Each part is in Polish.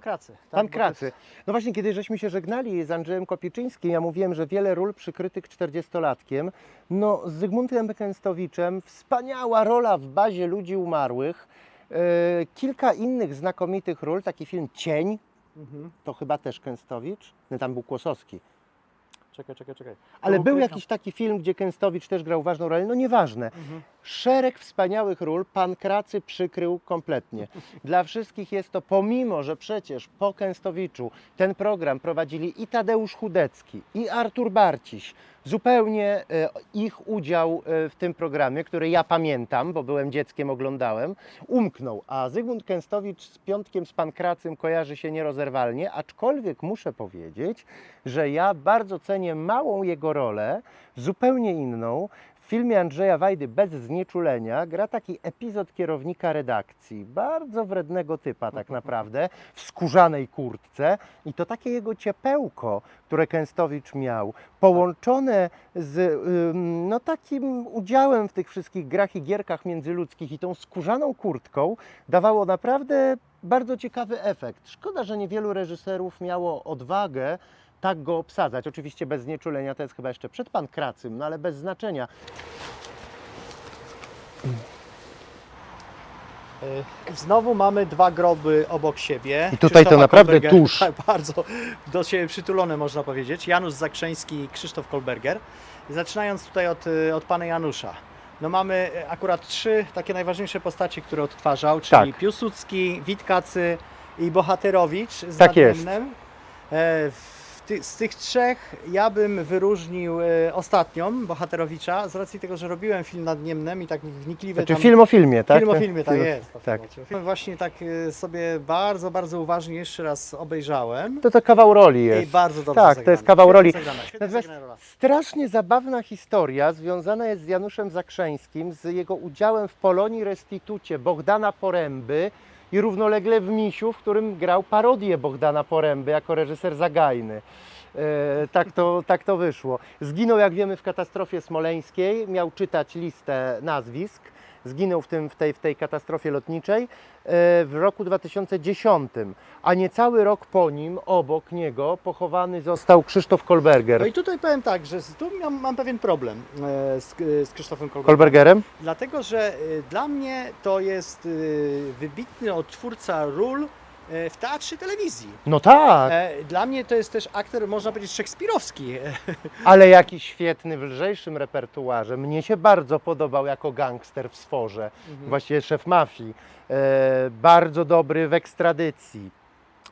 Kęstowicz. E, pan Kracy. tak? Pan Bo to Kracy. No właśnie, kiedy żeśmy się żegnali z Andrzejem Kopieczyńskim, ja mówiłem, że wiele ról przykrytych 40-latkiem. No, z Zygmuntem Kęstowiczem wspaniała rola w bazie ludzi umarłych. E, kilka innych znakomitych ról, taki film Cień, Mhm. to chyba też Kęstowicz. No, tam był Kłosowski. Czekaj, czekaj, czekaj. Ale był jakiś taki film, gdzie Kęstowicz też grał ważną rolę, no nieważne. Mhm. Szereg wspaniałych ról pan Kracy przykrył kompletnie. Dla wszystkich jest to, pomimo że przecież po Kęstowiczu ten program prowadzili i Tadeusz Chudecki, i Artur Barciś, zupełnie e, ich udział e, w tym programie, który ja pamiętam, bo byłem dzieckiem, oglądałem, umknął. A Zygmunt Kęstowicz z Piątkiem z Pankracym kojarzy się nierozerwalnie, aczkolwiek muszę powiedzieć, że ja bardzo cenię małą jego rolę, zupełnie inną, filmie Andrzeja Wajdy Bez znieczulenia gra taki epizod kierownika redakcji, bardzo wrednego typa tak naprawdę, w skórzanej kurtce. I to takie jego ciepełko, które Kęstowicz miał, połączone z no, takim udziałem w tych wszystkich grach i gierkach międzyludzkich. I tą skórzaną kurtką dawało naprawdę bardzo ciekawy efekt. Szkoda, że niewielu reżyserów miało odwagę tak go obsadzać. Oczywiście bez znieczulenia to jest chyba jeszcze przed pan Kracym, no ale bez znaczenia. E, Znowu mamy dwa groby obok siebie. I tutaj to naprawdę Kolberger- tuż. Tak, bardzo do siebie przytulone można powiedzieć. Janusz Zakrzeński i Krzysztof Kolberger. Zaczynając tutaj od, y, od pana Janusza. No mamy y, akurat trzy takie najważniejsze postacie, które odtwarzał, czyli Tak. Piłsudski, Witkacy i Bohaterowicz z Tak jest. E, w ty, z tych trzech ja bym wyróżnił e, ostatnią, Bohaterowicza, z racji tego, że robiłem film nad Niemnem i tak wnikliwie Znaczy tam... film o filmie, tak? Film o filmie, tak Film- jest. Tak. Właśnie tak e, sobie bardzo, bardzo uważnie jeszcze raz obejrzałem. To to kawał roli I jest. bardzo dobrze Tak, to zagrane. jest kawał Świetnie roli. zagrane, świetnie Natomiast zagrana rola. strasznie zabawna historia związana jest z Januszem Zakrzeńskim, z jego udziałem w Polonii Restitucie Bogdana Poręby i równolegle w Misiu, w którym grał parodię Bogdana Poręby jako reżyser zagajny. E, tak, to, tak to wyszło. Zginął, jak wiemy, w katastrofie smoleńskiej, miał czytać listę nazwisk. Zginął w, tym, w, tej, w tej katastrofie lotniczej e, w roku 2010, a niecały rok po nim, obok niego, pochowany został Krzysztof Kolberger. No i tutaj powiem tak, że z- tu mam, mam pewien problem e, z, e, z Krzysztofem Kolbergiem. Kolbergerem? Dlatego, że dla mnie to jest wybitny odtwórca ról w teatrze telewizji. No tak, E, Dla mnie to jest też aktor, można powiedzieć, szekspirowski. Ale jakiś świetny w lżejszym repertuarze. Mnie się bardzo podobał jako gangster w Sforze, właściwie szef mafii. E, bardzo dobry w ekstradycji.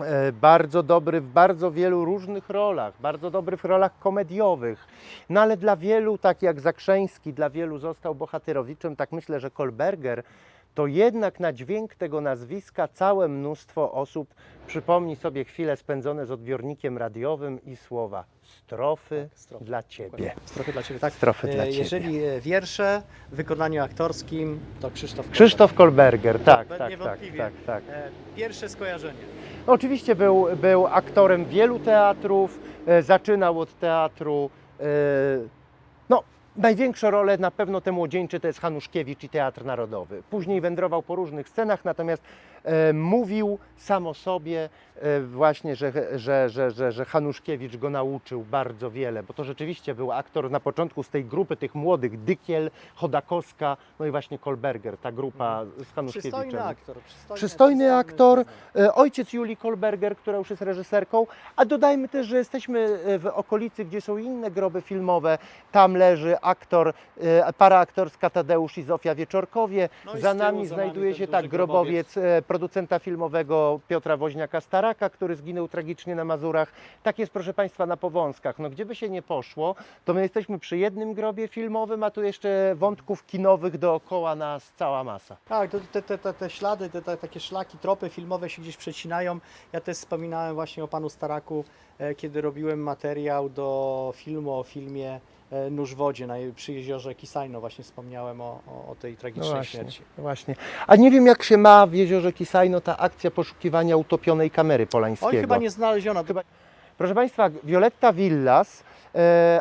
E, bardzo dobry w bardzo wielu różnych rolach, bardzo dobry w rolach komediowych. No ale dla wielu, tak jak Zakrzeński, dla wielu został bohaterowiczem, tak myślę, że Kolberger, to jednak na dźwięk tego nazwiska całe mnóstwo osób przypomni sobie chwile spędzone z odbiornikiem radiowym i słowa strofy, Tak, strofy, dla Ciebie. Strofy dla Ciebie, tak. Strofy dla E, Ciebie. Jeżeli e, wiersze w wykonaniu aktorskim, to Krzysztof Krzysztof Kolberger, tak, tak, tak, tak, tak. Kolberg. E, Pierwsze skojarzenie. Oczywiście był, był aktorem wielu teatrów, zaczynał od teatru. No, największe role na pewno te młodzieńcze to jest Hanuszkiewicz i Teatr Narodowy. Później wędrował po różnych scenach, natomiast mówił sam o sobie e, właśnie, że, że, że, że, że Hanuszkiewicz go nauczył bardzo wiele, bo to rzeczywiście był aktor na początku z tej grupy tych młodych, Dykiel, Chodakowska, no i właśnie Kolberger, ta grupa z Hanuszkiewiczem. Przystojny aktor. Przystojny, Przystojny aktor. E, Ojciec Julii Kolberger, która już jest reżyserką, a dodajmy też, że jesteśmy e, w okolicy, gdzie są inne groby filmowe. Tam leży aktor, e, para aktorska Tadeusz i Zofia Wieczorkowie. No i za tyłu nami za znajduje nami się tak grobowiec e, producenta filmowego Piotra Woźniaka-Staraka, który zginął tragicznie na Mazurach. Tak jest, proszę Państwa, na Powązkach. No gdzie by się nie poszło, to my jesteśmy przy jednym grobie filmowym, a tu jeszcze wątków kinowych dookoła nas cała masa. Tak, to te, te, te, te ślady, te, te takie szlaki, tropy filmowe się gdzieś przecinają. Ja też wspominałem właśnie o panu Staraku, e, kiedy robiłem materiał do filmu o filmie Nóż w wodzie na, przy jeziorze Kisajno. Właśnie wspomniałem o, o, o tej tragicznej No właśnie, śmierci. właśnie. A nie wiem, jak się ma w jeziorze Kisajno ta akcja poszukiwania utopionej kamery Polańskiego. Oj, chyba nie znaleziono. Chyba- Proszę Państwa, Violetta Villas E,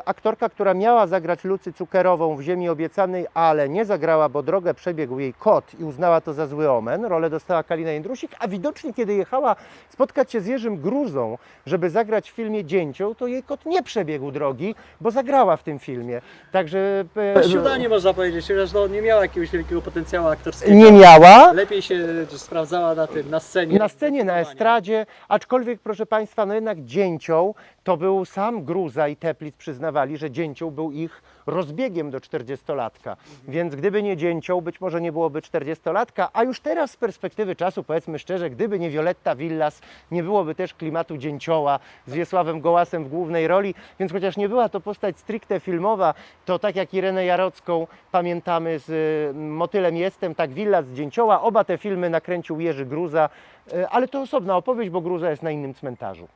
aktorka, która miała zagrać Lucy Cukerową w Ziemi Obiecanej, ale nie zagrała, bo drogę przebiegł jej kot i uznała to za zły omen. Rolę dostała Kalina Jędrusik, a widocznie kiedy jechała spotkać się z Jerzym Gruzą, żeby zagrać w filmie Dzięcioł, to jej kot nie przebiegł drogi, bo zagrała w tym filmie. Także e, Siuda nie można powiedzieć, chociaż no, nie miała jakiegoś wielkiego potencjału aktorskiego. nie miała. Lepiej się sprawdzała na tym, na scenie. Na scenie, na estradzie, aczkolwiek proszę Państwa, no jednak Dzięcioł to był sam Gruza i Teplic przyznawali, że Dzięcioł był ich rozbiegiem do 40-latka. Więc gdyby nie Dzięcioł, być może nie byłoby 40-latka, a już teraz z perspektywy czasu, powiedzmy szczerze, gdyby nie Violetta Villas, nie byłoby też klimatu Dzięcioła z Wiesławem Gołasem w głównej roli, więc chociaż nie była to postać stricte filmowa, to tak jak Irenę Jarocką pamiętamy z y, Motylem Jestem, tak Villas z Dzięcioła, oba te filmy nakręcił Jerzy Gruza, y, ale to osobna opowieść, bo Gruza jest na innym cmentarzu.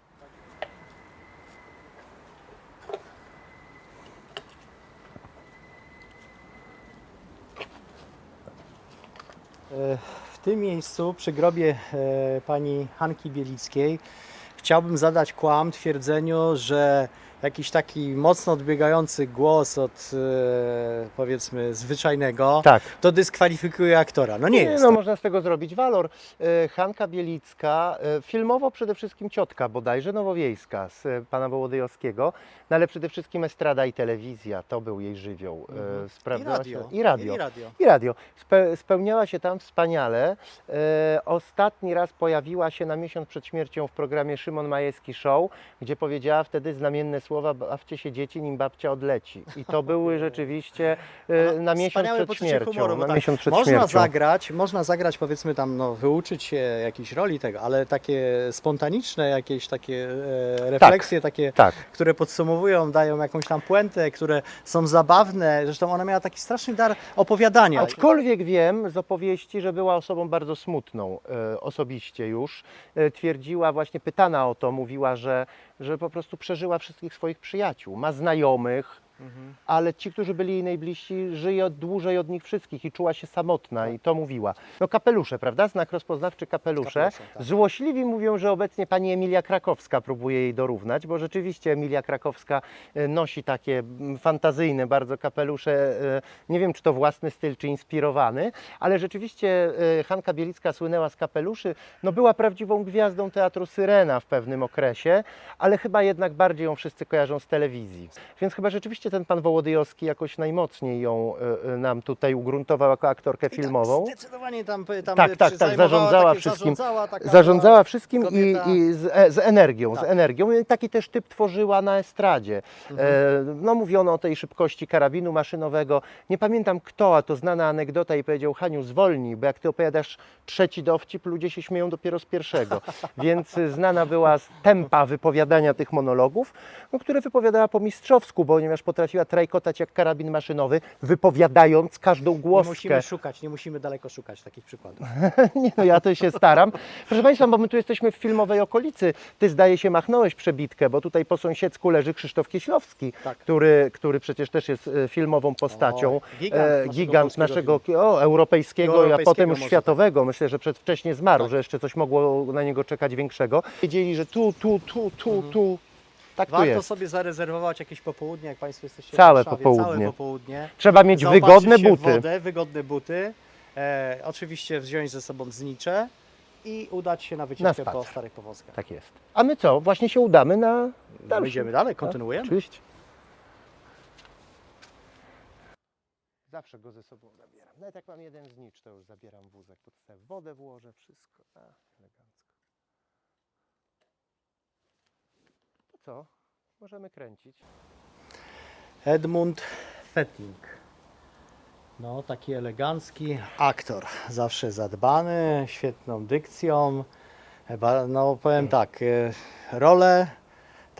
E, W tym miejscu, przy grobie e, pani Hanki Bielickiej, chciałbym zadać kłam twierdzeniu, że jakiś taki mocno odbiegający głos od e, powiedzmy zwyczajnego, Tak. to dyskwalifikuje aktora. No nie, jest. No tak. można z tego zrobić walor. E, Hanka Bielicka, e, filmowo przede wszystkim ciotka bodajże nowowiejska z e, pana Wołodyjowskiego, no ale przede wszystkim estrada i telewizja, to był jej żywioł. E, Mhm. I sprawdzała radio. Się, I radio. I radio. I radio. Spe, spełniała się tam wspaniale. E, ostatni raz pojawiła się na miesiąc przed śmiercią w programie Szymon Majewski Show, gdzie powiedziała wtedy znamienne słowa bawcie się dzieci, nim babcia odleci. I to były rzeczywiście e, Ona- na miesiąc wspaniałe przed poczucie śmiercią. humoru, bo na tak, miesiąc przed można śmiercią. zagrać, można zagrać powiedzmy tam, no, wyuczyć się jakiejś roli tego, ale takie spontaniczne jakieś takie e, refleksje, takie, Tak. które podsumowują, dają jakąś tam puentę, które są zabawne. Zresztą ona miała taki straszny dar opowiadania. Aczkolwiek wiem z opowieści, że była osobą bardzo smutną e, osobiście już. E, twierdziła, właśnie pytana o to, mówiła, że, że po prostu przeżyła wszystkich swoich przyjaciół. Ma znajomych, Mhm. ale ci, którzy byli jej najbliżsi, żyje dłużej od nich wszystkich i czuła się samotna i to mówiła. No kapelusze, prawda? Znak rozpoznawczy kapelusze. Kapelusze, tak. Złośliwi mówią, że obecnie pani Emilia Krakowska próbuje jej dorównać, bo rzeczywiście Emilia Krakowska e, nosi takie fantazyjne bardzo kapelusze. e, Nie wiem, czy to własny styl, czy inspirowany, ale rzeczywiście e, Hanka Bielicka słynęła z kapeluszy. No była prawdziwą gwiazdą teatru Syrena w pewnym okresie, ale chyba jednak bardziej ją wszyscy kojarzą z telewizji. Więc chyba rzeczywiście ten pan Wołodyjowski jakoś najmocniej ją e, e, nam tutaj ugruntował jako aktorkę I filmową. Tak, zdecydowanie tam, tam Tak, tak, tak, zajmowała zarządzała wszystkim. Zarządzała, taka Zarządzała wszystkim i, kobieta. i z, e, z energią, z Tak. energią. I taki też typ tworzyła na estradzie. Mhm. E, no mówiono o tej szybkości karabinu maszynowego. Nie pamiętam kto, a to znana anegdota i powiedział Haniu zwolnij, bo jak ty opowiadasz trzeci dowcip, ludzie się śmieją dopiero z pierwszego. Więc y, znana była z tempa wypowiadania tych monologów, no, które wypowiadała po mistrzowsku, ponieważ potrafiła trajkotać jak karabin maszynowy, wypowiadając każdą Nie głoskę. musimy szukać, nie musimy daleko szukać takich przykładów. Nie no, ja to się staram. Proszę Państwa, bo my tu jesteśmy w filmowej okolicy. Ty zdaje się machnąłeś przebitkę, bo tutaj po sąsiedzku leży Krzysztof Kieślowski, Tak. który, który przecież też jest e, filmową postacią. O, gigant E, naszego gigant naszego o, europejskiego, a Europejskiego potem już może, światowego. Myślę, że przedwcześnie zmarł, Tak. że jeszcze coś mogło na niego czekać większego. Wiedzieli, że tu, tu, tu, tu, tu. Tak tu. Warto jest. sobie zarezerwować jakieś popołudnie, jak Państwo jesteście Całe w Warszawie, popołudnie. Całe popołudnie. Trzeba mieć Zaopatrzyć wygodne się w buty. Wodę, wygodne buty. E, oczywiście wziąć ze sobą znicze i udać się na wycieczkę spacer. po Starych Powązkach. Tak jest. A my co? Właśnie się udamy na No, dalszy. idziemy dalej, kontynuujemy. Oczywiście. Zawsze go ze sobą zabieram. Nawet jak mam jeden znicz, to już zabieram wózek. To sobie wodę włożę, wszystko. A, elegancko. To co? Możemy kręcić. Edmund Fetting. No, taki elegancki aktor. Zawsze zadbany, świetną dykcją. Chyba, no powiem tak, e, rolę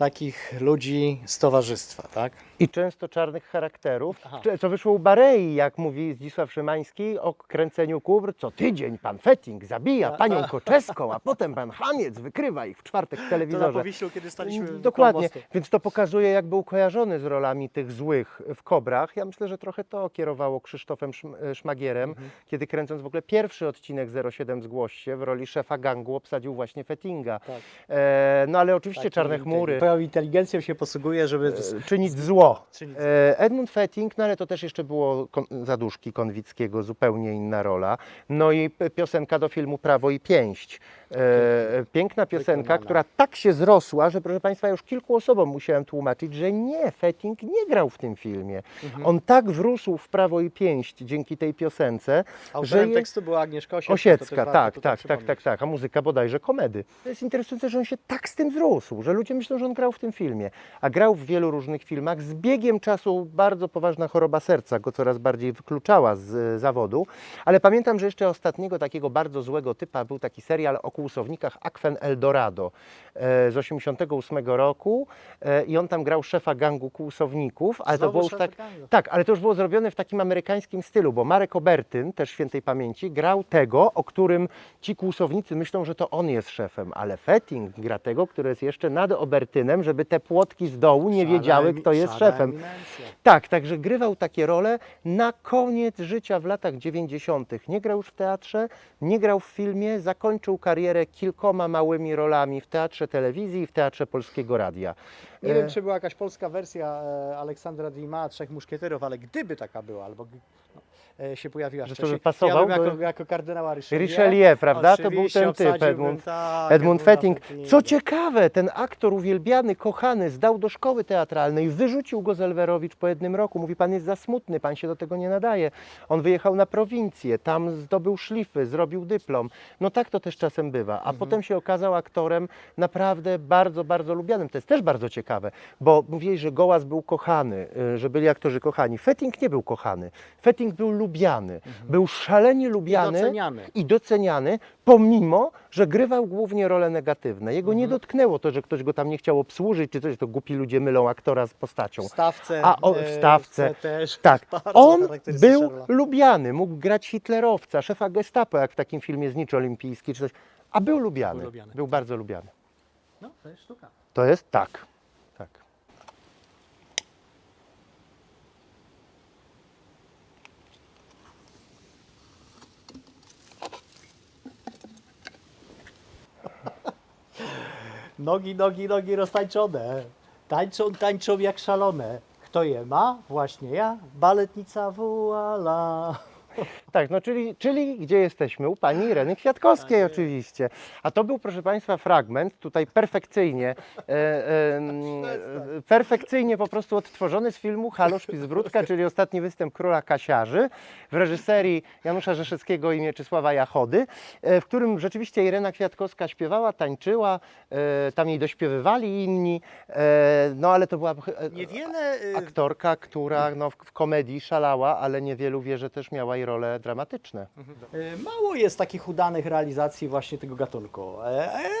takich ludzi z towarzystwa, tak? I często czarnych charakterów, Aha. Co wyszło u Barei, jak mówi Zdzisław Szymański o kręceniu kubr. Co tydzień pan Fetting zabija panią Koczeską, a potem pan Hamiec wykrywa ich w czwartek w To na telewizorze. Powiślu, kiedy staliśmy koło Dokładnie, mostu. więc to pokazuje, jak był kojarzony z rolami tych złych w Kobrach. Ja myślę, że trochę to kierowało Krzysztofem Szm- e, Szmagierem, Mhm. kiedy kręcąc w ogóle pierwszy odcinek 07 Zgłoś się w roli szefa gangu obsadził właśnie Fettinga. Tak. E, no ale oczywiście Taki Czarne. Chmury, swoją inteligencją się posługuje, żeby... e, czynić zło. Czynić E, Edmund Fetting, no ale to też jeszcze było kon- zaduszki Konwickiego, zupełnie inna rola. No i piosenka do filmu Prawo i Pięść. E, piękna piosenka, która tak się zrosła, że proszę Państwa, już kilku osobom musiałem tłumaczyć, że nie, Fetting nie grał w tym filmie. Mhm. On tak wrósł w Prawo i Pięść dzięki tej piosence, że Autorem je- tekstu była Agnieszka Osiecka. Osiecka, tak, tak, tak, tak, tak, a muzyka bodajże komedy. To jest interesujące, że on się tak z tym zrósł, że ludzie myślą, że on grał w tym filmie, a grał w wielu różnych filmach. Z biegiem czasu bardzo poważna choroba serca go coraz bardziej wykluczała z e, zawodu, ale pamiętam, że jeszcze ostatniego takiego bardzo złego typa był taki serial o kłusownikach Akwen Eldorado e, z 88 roku e, i on tam grał szefa gangu kłusowników, ale to Znowu było już tak, gangu. tak, ale to już było zrobione w takim amerykańskim stylu, bo Marek Obertyn, też świętej pamięci, grał tego, o którym ci kłusownicy myślą, że to on jest szefem, ale Fetting gra tego, który jest jeszcze nad Obertynem, żeby te płotki z dołu nie wiedziały, kto jest szefem. Tak, także grywał takie role na koniec życia w latach 90. Nie grał już w teatrze, nie grał w filmie, zakończył karierę kilkoma małymi rolami w teatrze telewizji i w teatrze polskiego radia. Nie E, wiem, czy była jakaś polska wersja e, Aleksandra Dima, Trzech Muszkieterów, ale gdyby taka była, albo g- e, się pojawiła Że wcześniej, pasował ja bym jako, jako kardynała Richelieu. Richelieu, prawda? To był ten typ, Edmund, tak, Edmund Fetting. Co ciekawe, ten aktor uwielbiany, kochany, zdał do szkoły teatralnej, wyrzucił go Zelwerowicz po jednym roku. Mówi, pan jest za smutny, pan się do tego nie nadaje. On wyjechał na prowincję, tam zdobył szlify, zrobił dyplom. No tak to też czasem bywa. A Mhm. potem się okazał aktorem naprawdę bardzo, bardzo lubianym. To jest też bardzo ciekawe, bo mówili, że Gołas był kochany, y, że byli aktorzy kochani. Fetting nie był kochany. Fetting był lubiany. Był szalenie lubiany Mhm. doceniany. i doceniany, pomimo, że grywał głównie role negatywne. Jego nie Mhm. dotknęło to, że ktoś go tam nie chciał obsłużyć, czy coś, to głupi ludzie mylą aktora z postacią. W stawce. A, o, w e, stawce. też. Tak, Bardzo on był rola. lubiany, mógł grać hitlerowca, szefa gestapo, jak w takim filmie Znicz Olimpijski, czy coś, a był lubiany, Był lubiany. był bardzo lubiany. No, to jest sztuka. To jest tak, tak. Nogi, nogi, nogi roztańczone. Tańczą, tańczą jak szalone. Kto je ma? Właśnie ja, baletnica Woala. Tak, no czyli, czyli gdzie jesteśmy? U pani Ireny Kwiatkowskiej oczywiście. A to był, proszę Państwa, fragment tutaj perfekcyjnie, e, e, perfekcyjnie po prostu odtworzony z filmu Halo Szpicbródka, czyli ostatni występ Króla Kasiarzy w reżyserii Janusza Rzeszewskiego i Mieczysława Jachody, e, w którym rzeczywiście Irena Kwiatkowska śpiewała, tańczyła, e, tam jej dośpiewywali inni, e, no ale to była Niewiele. aktorka, która no, w, komedii szalała, ale niewielu wie, że też miała i role dramatyczne. y, Mało jest takich udanych realizacji właśnie tego gatunku.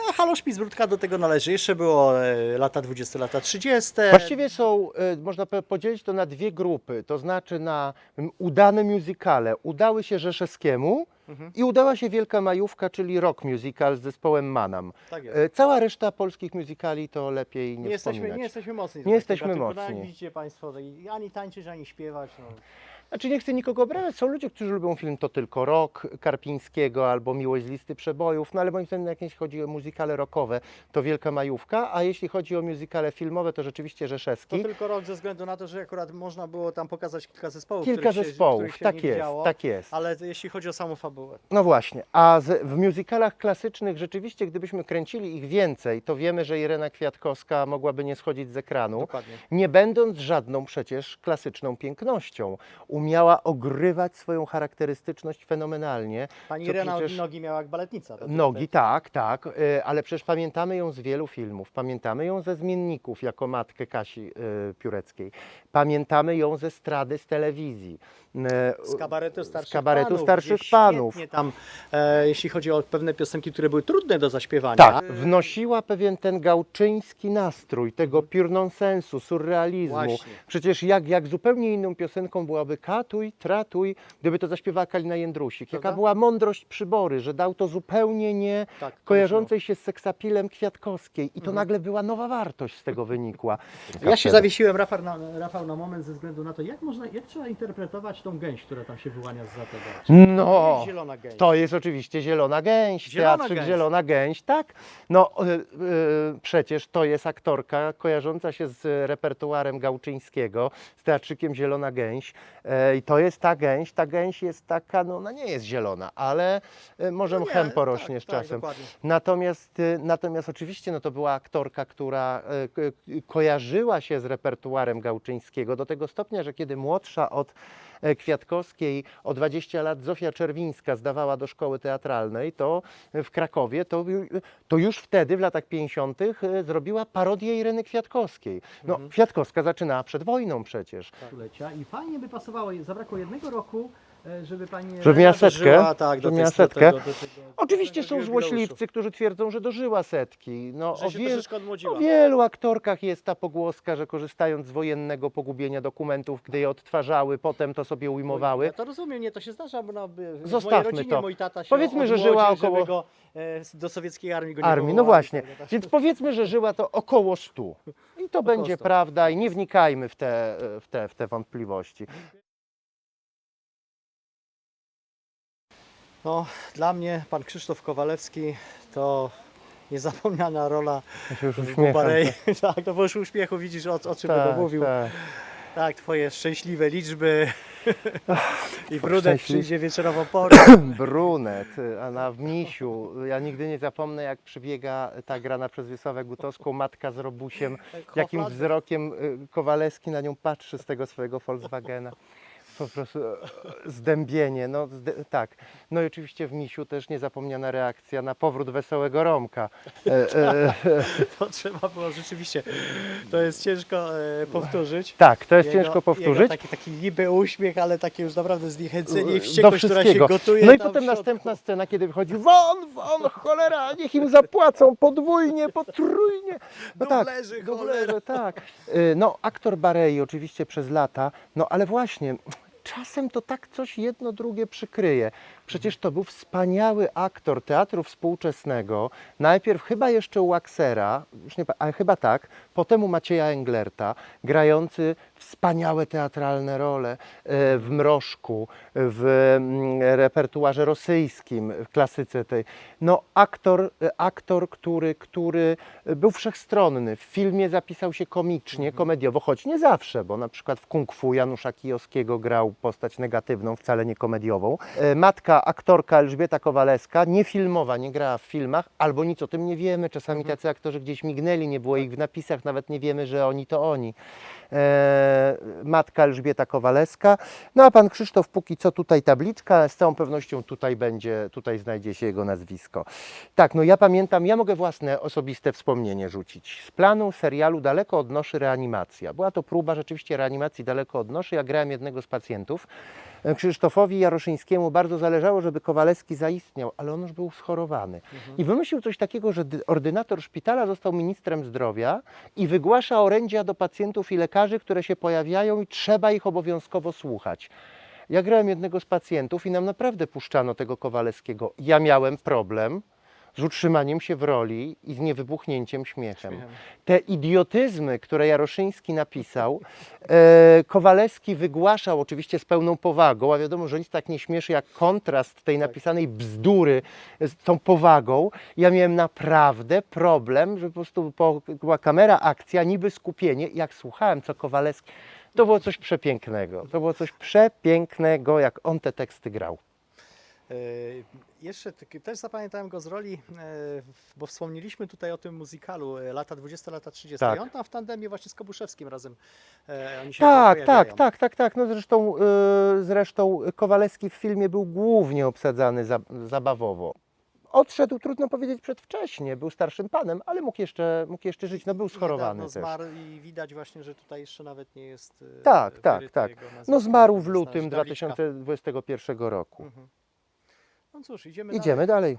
A Halo Szpicbródka do tego należy. Jeszcze było lata 20, lata 30. Właściwie są, y, można po- podzielić to na dwie grupy, to znaczy na mm, udane musicale. Udały się Rzeszewskiemu Mhm. i udała się Wielka Majówka, czyli rock musical z zespołem Manam. Tak jest. Y, Cała reszta polskich musicali to lepiej nie, Nie jesteśmy, wspominać. nie jesteśmy mocni. Nie takiego jesteśmy gatunku. No, mocni. jak widzicie Państwo, to i ani tańczyć, ani śpiewać. No. Znaczy nie chcę nikogo obrażać, są ludzie, którzy lubią film To tylko rok Karpińskiego albo Miłość z listy przebojów, no ale moim zdaniem jak jeśli chodzi o muzykale rockowe, to Wielka Majówka, a jeśli chodzi o muzykale filmowe, to rzeczywiście To Rzeszewski. tylko rok ze względu na to, że akurat można było tam pokazać kilka zespołów. Kilka których się, zespołów, których się tak nie jest, widziało, tak jest. Ale jeśli chodzi o samą fabułę. No właśnie, a z, w musicalach klasycznych rzeczywiście, gdybyśmy kręcili ich więcej, to wiemy, że Irena Kwiatkowska mogłaby nie schodzić z ekranu, Dokładnie. nie będąc żadną przecież klasyczną pięknością. Umiała ogrywać swoją charakterystyczność fenomenalnie. Pani co Irena przecież- nogi miała jak baletnica. Nogi, tak, tak, y, ale przecież pamiętamy ją z wielu filmów. Pamiętamy ją ze Zmienników jako matkę Kasi y, Pióreckiej. Pamiętamy ją ze strady z telewizji. Y, Z kabaretu starszych z kabaretu panów. starszych panów. Tam, e, jeśli chodzi o pewne piosenki, które były trudne do zaśpiewania. Tak, wnosiła pewien ten gałczyński nastrój tego pure nonsensu, surrealizmu. Właśnie. Przecież jak, jak zupełnie inną piosenką byłaby katuj, tratuj, gdyby to zaśpiewała Kalina Jędrusik. Jaka Prawda? była mądrość przybory, że dał to zupełnie nie Tak, kojarzącej się z seksapilem Kwiatkowskiej i to Mhm. nagle była nowa wartość z tego wynikła. Ja się zawiesiłem, Rafał na, Rafał, na moment ze względu na to, jak można, jak trzeba interpretować tą gęś, która tam się wyłania z za tego. To No, jest zielona gęś. to jest oczywiście Zielona Gęś, Zielona teatrzyk Gęś. Zielona Gęś, tak? No y, y, przecież to jest aktorka kojarząca się z repertuarem Gałczyńskiego, z teatrzykiem Zielona Gęś E, i to jest ta gęś, ta gęś jest taka, no ona nie jest zielona, ale y, może No nie, mchem porośnie tak, z tak, czasem. dokładnie. Natomiast, y, natomiast oczywiście no to była aktorka, która y, k- kojarzyła się z repertuarem Gałczyńskiego do tego stopnia, że kiedy młodsza od e, Kwiatkowskiej o 20 lat Zofia Czerwińska zdawała do szkoły teatralnej, to w Krakowie, to, to już wtedy w latach 50. y, zrobiła parodię Ireny Kwiatkowskiej. No, Mhm. Kwiatkowska zaczynała przed wojną przecież. Stulecia I fajnie by pasowało, zabrakło jednego roku, e, żeby pani Żeby miała Elena setkę? dożyła, tak, do Żeby tej- do tego- do tego- Oczywiście są jubileuszu. złośliwcy, którzy twierdzą, że dożyła setki. No, Że o się wiel- troszeczkę odmłodziła. O wielu aktorkach jest ta pogłoska, że korzystając z wojennego pogubienia dokumentów, gdy je odtwarzały, potem to sobie ujmowały. Ja to rozumiem, nie, to się zdarza, bo no, w Zostawmy mojej rodzinie to. mój tata się Powiedzmy, że odmłodził, żyła żeby około- go e, do sowieckiej armii go nie Armii, no właśnie. tak, tak. Więc powiedzmy, że żyła to około 100. I to będzie 100. prawda i nie wnikajmy w te, w te, w te wątpliwości. No, dla mnie pan Krzysztof Kowalewski to niezapomniana rola Ja się już w uśmiecham. Bubarei. tak, no bo już uśmiechu widzisz, o, o czym będę Tak, mówił. tak. Tak, twoje szczęśliwe liczby. I brudet szczęśliw- przyjdzie wieczorową porę. Brunet, a na w misiu. Ja nigdy nie zapomnę, jak przybiega ta grana przez Wiesławę Gutowską, matka z Robusiem, jakim wzrokiem y, Kowalewski na nią patrzy z tego swojego Volkswagena. Po prostu e, zdębienie, no tak. No i oczywiście w Misiu też niezapomniana reakcja na powrót Wesołego Romka. E, e, To trzeba było rzeczywiście. To jest ciężko e, powtórzyć. tak, to jest Jego- ciężko powtórzyć. taki, taki niby uśmiech, ale takie już naprawdę zniechęcenie i wściekłość, która się wszystkiego. gotuje. No i potem następna scena, kiedy wychodzi won, won, cholera, niech im zapłacą podwójnie, potrójnie. No tak, Dublerzy, dublerze, cholera. tak. No aktor Barei oczywiście przez lata, no ale właśnie czasem to tak coś jedno drugie przykryje. Przecież to był wspaniały aktor teatru współczesnego, najpierw chyba jeszcze u Waxera, już nie, chyba tak, potem u Macieja Englerta, grający wspaniałe teatralne role e, w Mrożku, w mm, repertuarze rosyjskim, w klasyce tej. No aktor, e, aktor który, który był wszechstronny. W filmie zapisał się komicznie, komediowo, choć nie zawsze, bo na przykład w Kung Fu Janusza Kijowskiego grał postać negatywną, wcale nie komediową. E, Matka, aktorka Elżbieta Kowalewska, niefilmowa, nie grała w filmach, albo nic o tym nie wiemy. Czasami tacy aktorzy gdzieś mignęli, nie było ich w napisach, nawet nie wiemy, że oni to oni. E, matka Elżbieta Kowalewska. No a pan Krzysztof, póki co tutaj tabliczka, z całą pewnością tutaj będzie, tutaj znajdzie się jego nazwisko. Tak, no ja pamiętam, ja mogę własne osobiste wspomnienie rzucić. Z planu serialu Daleko od noszy reanimacja. Była to próba rzeczywiście reanimacji Daleko od noszy. Ja grałem jednego z pacjentów. E, Krzysztofowi Jaroszyńskiemu bardzo zależało, żeby Kowalewski zaistniał, ale on już był schorowany. I wymyślił coś takiego, że dy- ordynator szpitala został ministrem zdrowia i wygłasza orędzia do pacjentów i lekarzy, które się pojawiają i trzeba ich obowiązkowo słuchać. Ja grałem jednego z pacjentów i nam naprawdę puszczano tego Kowalewskiego. Ja miałem problem z utrzymaniem się w roli i z niewybuchnięciem śmiechem. Śmiechem. Te idiotyzmy, które Jaroszyński napisał, e, Kowalewski wygłaszał oczywiście z pełną powagą, a wiadomo, że nic tak nie śmieszy jak kontrast tej napisanej bzdury z tą powagą. Ja miałem naprawdę problem, że po prostu po- była kamera, akcja, niby skupienie. Jak słuchałem, co Kowalewski, to było coś przepięknego. To było coś przepięknego, jak on te teksty grał. E, Jeszcze też zapamiętałem go z roli, e, bo wspomnieliśmy tutaj o tym muzykalu e, lata 20, lata 30. Tak. I on tam w tandemie właśnie z Kobuszewskim razem oni się Tak, tak, tak, tak, tak. No zresztą, zresztą Kowalewski w filmie był głównie obsadzany za, zabawowo. Odszedł, trudno powiedzieć, przedwcześnie. Był starszym panem, ale mógł jeszcze, mógł jeszcze żyć. No był schorowany też. zmarł i widać właśnie, że tutaj jeszcze nawet nie jest Tak, tak, tak. No zmarł w lutym tabliczka. 2021 roku. Mhm. No cóż, idziemy, Idziemy dalej.